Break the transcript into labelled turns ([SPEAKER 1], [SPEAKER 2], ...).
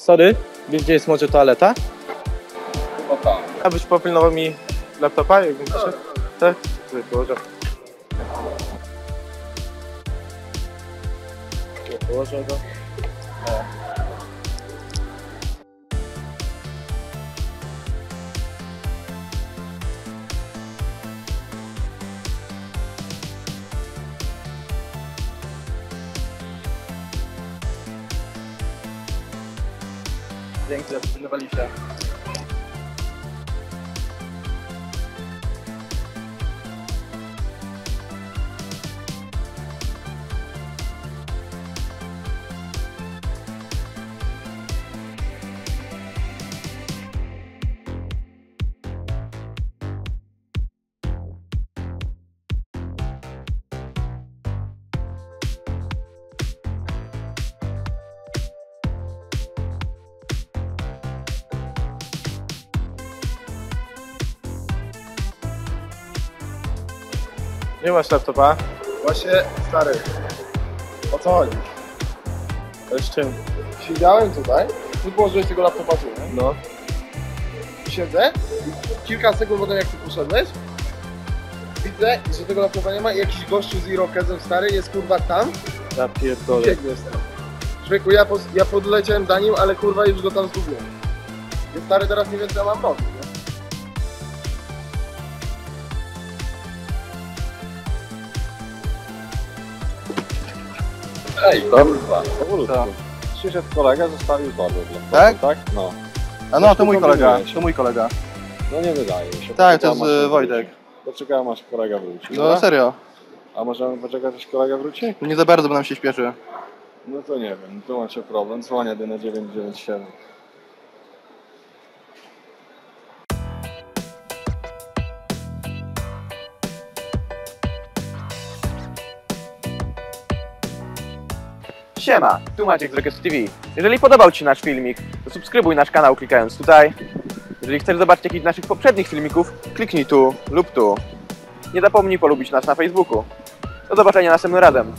[SPEAKER 1] Sorry, wiesz gdzie jest może toaleta?
[SPEAKER 2] Chyba tam.
[SPEAKER 1] Abyś popilnował mi laptopa, jakbym poszedł? Tak? Tutaj położę. Tu Położę go. O. Dzięki, że Nie masz laptopa?
[SPEAKER 2] Właśnie, stary, o co chodzi?
[SPEAKER 1] Ale z czym?
[SPEAKER 2] Siedziałem tutaj, ty położyłeś tego laptopa tu, nie?
[SPEAKER 1] No.
[SPEAKER 2] Siedzę kilka sekund potem jak ty poszedłeś, widzę, że tego laptopa nie ma i jakiś gościu z Irokezem stary jest kurwa tam
[SPEAKER 1] Ja pierdolę.
[SPEAKER 2] biegnie z tym. Człowieku, ja, pos- ja podleciałem za nim, ale kurwa już go tam zgubiłem. Więc stary teraz nie wiem co ja mam robić,
[SPEAKER 3] Ej, kurwa.
[SPEAKER 1] Co?
[SPEAKER 3] Przyszedł kolega, zostawił laptopie,
[SPEAKER 4] Tak?
[SPEAKER 3] tak? No.
[SPEAKER 4] A no, to mój kolega, to mój kolega.
[SPEAKER 3] No nie wydaje mi się.
[SPEAKER 4] Tak, to jest e, Wojtek.
[SPEAKER 3] Poczekałem aż kolega wróci.
[SPEAKER 4] No
[SPEAKER 3] dobra?
[SPEAKER 4] serio,
[SPEAKER 3] A możemy poczekać aż kolega wróci?
[SPEAKER 4] nie za bardzo, bo nam się śpieszy.
[SPEAKER 3] No to nie wiem, tu macie problem. Dzwonię do na 997.
[SPEAKER 5] Siema, tu Maciek z Rocket TV. Jeżeli podobał Ci nasz filmik, to subskrybuj nasz kanał klikając tutaj. Jeżeli chcesz zobaczyć jakiś z naszych poprzednich filmików, kliknij tu lub tu. Nie zapomnij polubić nas na Facebooku. Do zobaczenia następnym razem.